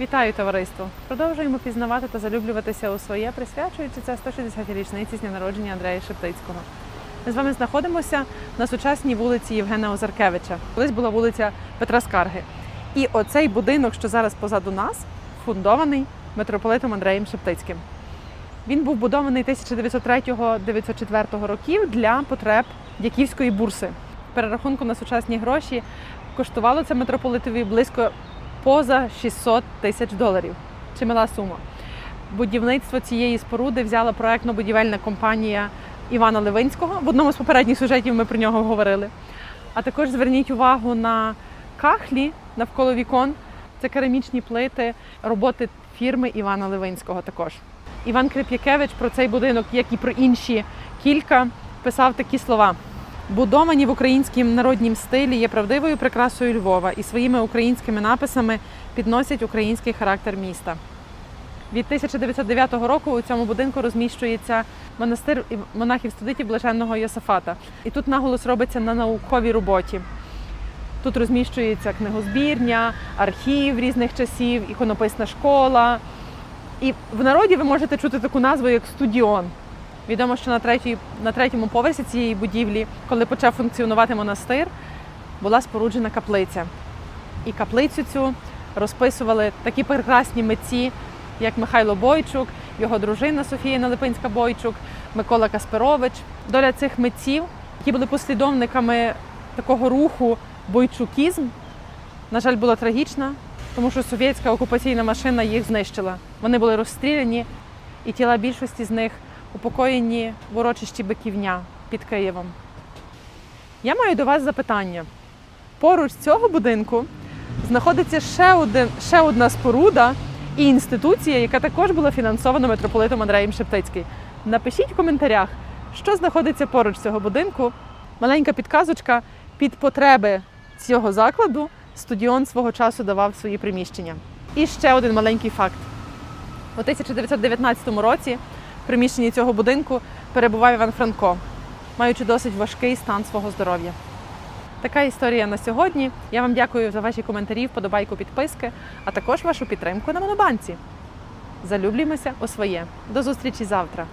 Вітаю товариство! Продовжуємо пізнавати та залюблюватися у своє, присвячуючи це 160-й річниці з дня народження Андрея Шептицького. Ми з вами знаходимося на сучасній вулиці Євгена Озаркевича. Колись була вулиця Петра Скарги. І оцей будинок, що зараз позаду нас, фундований митрополитом Андреєм Шептицьким. Він був будований 1903-1904 років для потреб Дяківської бурси. Перерахунку на сучасні гроші коштувало це митрополитові близько поза 600 тисяч доларів. Чимала сума. Будівництво цієї споруди взяла проектно-будівельна компанія Івана Левинського. В одному з попередніх сюжетів ми про нього говорили. А також зверніть увагу на кахлі навколо вікон. Це керамічні плити роботи фірми Івана Левинського також. Іван Крип'якевич про цей будинок, як і про інші кілька, писав такі слова. Будовані в українському народнім стилі є правдивою прикрасою Львова і своїми українськими написами підносять український характер міста. Від 1909 року у цьому будинку розміщується монастир монахів-студитів Блаженного Йосафата. І тут наголос робиться на науковій роботі. Тут розміщується книгозбірня, архів різних часів, іконописна школа. І в народі ви можете чути таку назву як студіон. Відомо, що на, третій, на третьому поверсі цієї будівлі, коли почав функціонувати монастир, була споруджена каплиця. І каплицю цю розписували такі прекрасні митці, як Михайло Бойчук, його дружина Софія Налипинська Бойчук, Микола Касперович. Доля цих митців, які були послідовниками такого руху бойчукізм, на жаль, була трагічна, тому що совєтська окупаційна машина їх знищила. Вони були розстріляні, і тіла більшості з них упокоєні в урочищі Биківня під Києвом. Я маю до вас запитання. Поруч цього будинку знаходиться ще, один, ще одна споруда і інституція, яка також була фінансована митрополитом Андреєм Шептицьким. Напишіть в коментарях, що знаходиться поруч цього будинку. Маленька підказочка під потреби цього закладу студіон свого часу давав свої приміщення. І ще один маленький факт. У 1919 році приміщенні цього будинку перебував Іван Франко, маючи досить важкий стан свого здоров'я. Така історія на сьогодні. Я вам дякую за ваші коментарі, вподобайку, підписки, а також вашу підтримку на Монобанці. Залюблюємося у своє. До зустрічі завтра!